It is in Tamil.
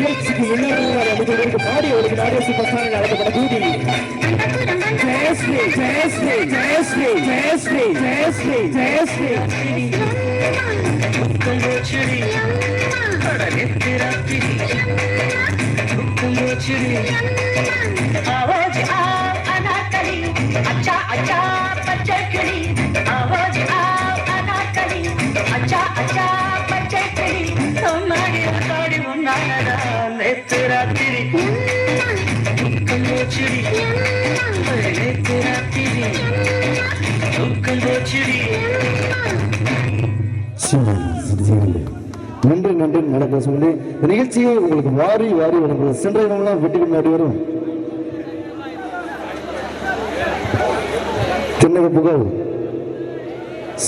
முயற்சிக்கு உள்ளடங்குவார் அமைச்சர்களுக்கு பாடி அவருக்கு நாடே சூப்பர் ஸ்டாரில் நடத்தப்பட்ட கூடி ஜெயஸ்ரீ ஜெயஸ்ரீ ஜெயஸ்ரீ ஜெயஸ்ரீ ஜெயஸ்ரீ ஜெயஸ்ரீ முத்தங்கோச்சரி கடலெத்திராத்திரி முத்தங்கோச்சரி ஆவாஜ் ஆ அனாத்தரி அச்சா அச்சா நேற்று ராத்திரி தூக்கல் போச்சுடி நேற்று ராத்திரி தூக்கல் நன்றி நன்றி நடக்க சொல்லி நிகழ்ச்சியை உங்களுக்கு வாரி வாரி வழங்குது சென்ற இடம்லாம் வெட்டி முன்னாடி வரும். தென்னக புகழ்.